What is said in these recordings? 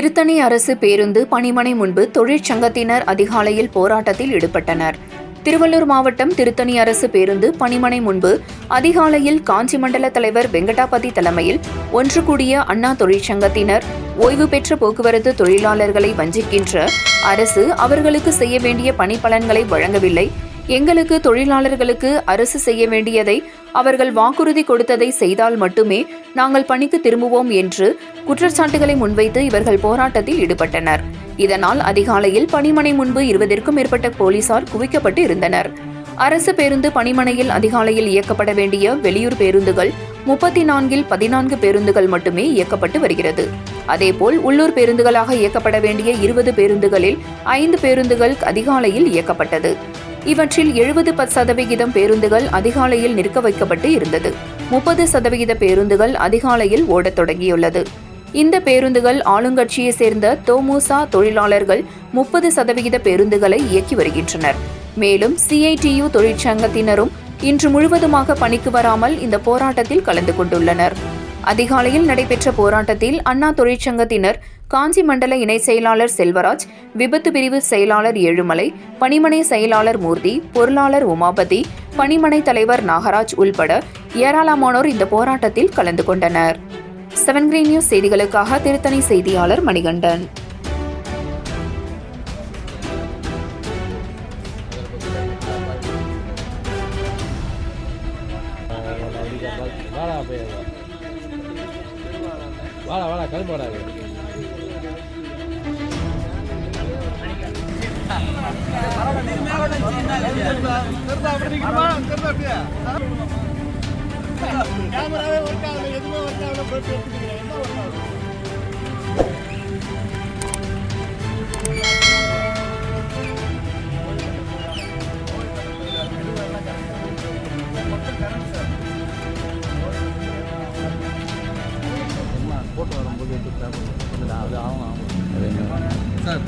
திருத்தணி அரசு பேருந்து பணிமனை முன்பு தொழிற்சங்கத்தினர் அதிகாலையில் போராட்டத்தில் ஈடுபட்டனர். திருவள்ளூர் மாவட்டம் திருத்தணி அரசு பேருந்து பணிமனை முன்பு அதிகாலையில் காஞ்சி மண்டல தலைவர் வெங்கடாபதி தலைமையில் ஒன்று கூடிய அண்ணா தொழிற்சங்கத்தினர் ஓய்வு பெற்ற போக்குவரத்து தொழிலாளர்களை வஞ்சிக்கின்ற அரசு அவர்களுக்கு செய்ய வேண்டிய பணிப்பலன்களை வழங்கவில்லை. எங்களுக்கு தொழிலாளர்களுக்கு அரசு செய்ய வேண்டியதை அவர்கள் வாக்குறுதி கொடுத்ததை செய்தால் மட்டுமே நாங்கள் பணிக்கு திரும்புவோம் என்று குற்றச்சாட்டுகளை முன்வைத்து இவர்கள் போராட்டத்தில் ஈடுபட்டனர். இதனால் அதிகாலையில் பணிமனை முன்பு இருபதிற்கும் மேற்பட்ட போலீசார் குவிக்கப்பட்டு இருந்தனர். அரசு பேருந்து பணிமனையில் அதிகாலையில் இயக்கப்பட வேண்டிய வெளியூர் பேருந்துகள் முப்பத்தி நான்கில் பதினான்கு பேருந்துகள் மட்டுமே இயக்கப்பட்டு வருகிறது. அதேபோல் உள்ளூர் பேருந்துகளாக இயக்கப்பட வேண்டிய இருபது பேருந்துகளில் ஐந்து பேருந்துகள் அதிகாலையில் இயக்கப்பட்டது. இவற்றில் எழுபது சதவிகிதம் பேருந்துகள் அதிகாலையில் நிற்க வைக்கப்பட்டு இருந்தது. முப்பது சதவிகித பேருந்துகள் அதிகாலையில் ஓடத் தொடங்கியுள்ளது. இந்த பேருந்துகள் ஆளுங்கட்சியை சேர்ந்த தோமுசா தொழிலாளர்கள் முப்பது சதவிகித பேருந்துகளை இயக்கி வருகின்றனர். மேலும் சிஐடியு தொழிற்சங்கத்தினரும் இன்று முழுவதுமாக பணிக்கு வராமல் இந்த போராட்டத்தில் கலந்து கொண்டுள்ளனர். அதிகாலையில் நடைபெற்ற போராட்டத்தில் அண்ணா தொழிற்சங்கத்தினர் காஞ்சி மண்டல இணை செயலாளர் செல்வராஜ் விபத்து பிரிவு செயலாளர் ஏழுமலை பணிமனை செயலாளர் மூர்த்தி பொருளாளர் உமாபதி பணிமனை தலைவர் நாகராஜ் உள்பட ஏராளமானோர் இந்த போராட்டத்தில் கலந்து கொண்டனர் செவன் கிரீன் நியூஸ் செய்திகளுக்காக திருத்தணி செய்தியாளர் மணிகண்டன் வாடா வாடா வாடா கிளம்பி வாடா கேமராவே ஒர்க் ஆகல எதுவுமே ஒர்க் ஆகல போட்டு எடுத்துக்கிறேன். என்ன ஒர்க் ஆகுது போட்டு வரும்போது எடுத்து தேவை அது ஆகும் ஆகும் சார்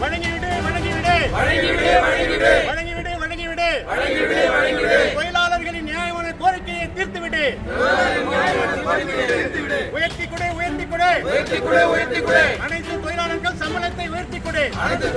வழங்கிவிடு வழங்கிவிடு வழங்கிவிடு வழங்கிவிடு வழங்கிவிடு வழங்கிவிடு வழங்கிவிடு வழங்கிவிடு தொழிலாளர்களின் நியாயமான கோரிக்கையை தீர்த்துவிடு. உயர்த்தி கொடு உயர்த்தி கொடு. உயர்த்தி கொடு உயர்த்தி கொடு. சம்பளத்தை உயர்த்தி கொடு அனைத்து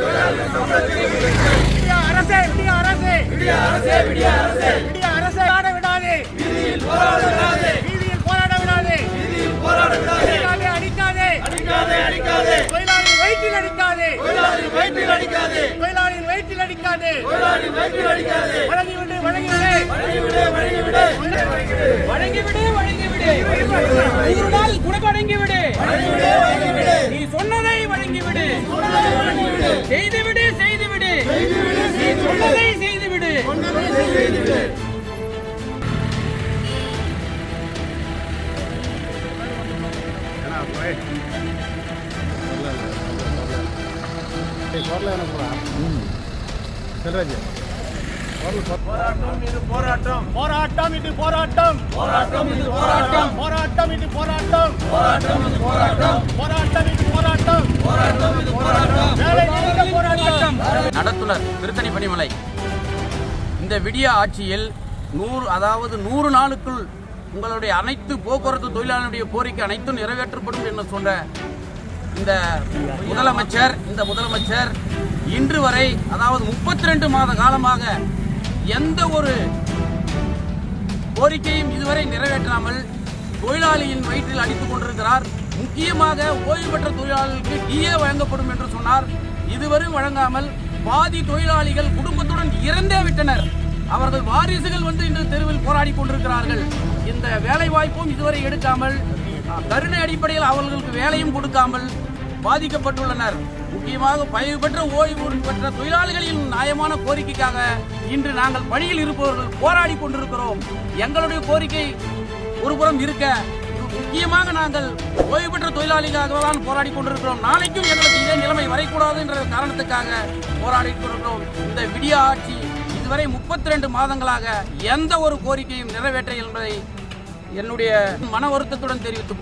விடிய அரசே விடிய அரசே. விடிய அரசே விடிய அரசே. விடிய அரசே ஆட விடாதே. வீதியில் போராட விடாதே. வீதியில் போராட விடாதே. வீதியில் போராட விடாதே. அடிக்காதே. அடிக்காதே அடிக்காதே. தொழிலாளி வயிற்றில் அடிக்காதே. தொழிலாளி வயிற்றில் அடிக்காதே. தொழிலாளியின் வயிற்றில் அடிக்காதே. தொழிலாளி வயிற்றில் அடிக்காதே. வழங்கிவிடு வழங்கிவிடு. வழங்கிவிடு வழங்கிவிடு. நூறு நாள் குணப்படங்கிவிடு நீ சொன்னதை போராட்டம் இது போராட்டம் போராட்டம் இது போராட்டம் போராட்டம் இது போராட்டம் போராட்டம் இது போராட்டம் போராட்டம் இது போராட்டம் போராட்டம் இது போராட்டம் போராட்டம் இது போராட்டம் வேலை நிறுத்த போராட்டம் நடத்துனர் திருத்தணி பணிமலை இந்த விடிய ஆட்சியில் நூறு அதாவது நூறு நாளுக்குள் உங்களுடைய அனைத்து போக்குவரத்து தொழிலாளர்களுடைய கோரிக்கை அனைத்தும் நிறைவேற்றப்படும் என்று சொன்ன இந்த முதலமைச்சர் இந்த முதலமைச்சர் இன்று வரை அதாவது முப்பத்தி ரெண்டு மாத காலமாக எந்த ஒரு கோரிக்கையும் இதுவரை நிறைவேற்றாமல் தொழிலாளியின் வயிற்றில் அடித்துக் கொண்டிருக்கிறார். முக்கியமாக ஓய்வு பெற்ற தொழிலாளர்களுக்கு டிஏ வழங்கப்படும் என்று சொன்னார். இதுவரை வழங்காமல் பாதி தொழிலாளிகள் குடும்பத்துடன் இறந்தே விட்டனர். அவர்கள் வாரிசுகள் வந்து இன்று தெருவில் போராடி கொண்டிருக்கிறார்கள். இந்த வேலை வாய்ப்பும் இதுவரை எடுக்காமல் கருணை அடிப்படையில் அவர்களுக்கு வேலையும் கொடுக்காமல் பாதிக்கப்பட்டுள்ளனர். முக்கியமாக பயிர் பெற்ற ஓய்வு பெற்ற தொழிலாளிகளின் நியாயமான கோரிக்கைக்காக இன்று நாங்கள் பணியில் இருப்பவர்கள் போராடி கொண்டிருக்கிறோம். எங்களுடைய கோரிக்கை ஒருபுறம் இருக்க முக்கியமாக நாங்கள் ஓய்வு பெற்ற தொழிலாளிகளாக தான் போராடி கொண்டிருக்கிறோம். நாளைக்கும் எங்களுக்கு இதே நிலைமை வரக்கூடாது என்ற காரணத்துக்காக போராடி கொண்டிருக்கிறோம். இந்த விடிய ஆட்சி இதுவரை முப்பத்தி ரெண்டு மாதங்களாக எந்த ஒரு கோரிக்கையும் நிறைவேற்ற என்பதை என்னுடைய மன வருத்தத்துடன் தெரிவித்து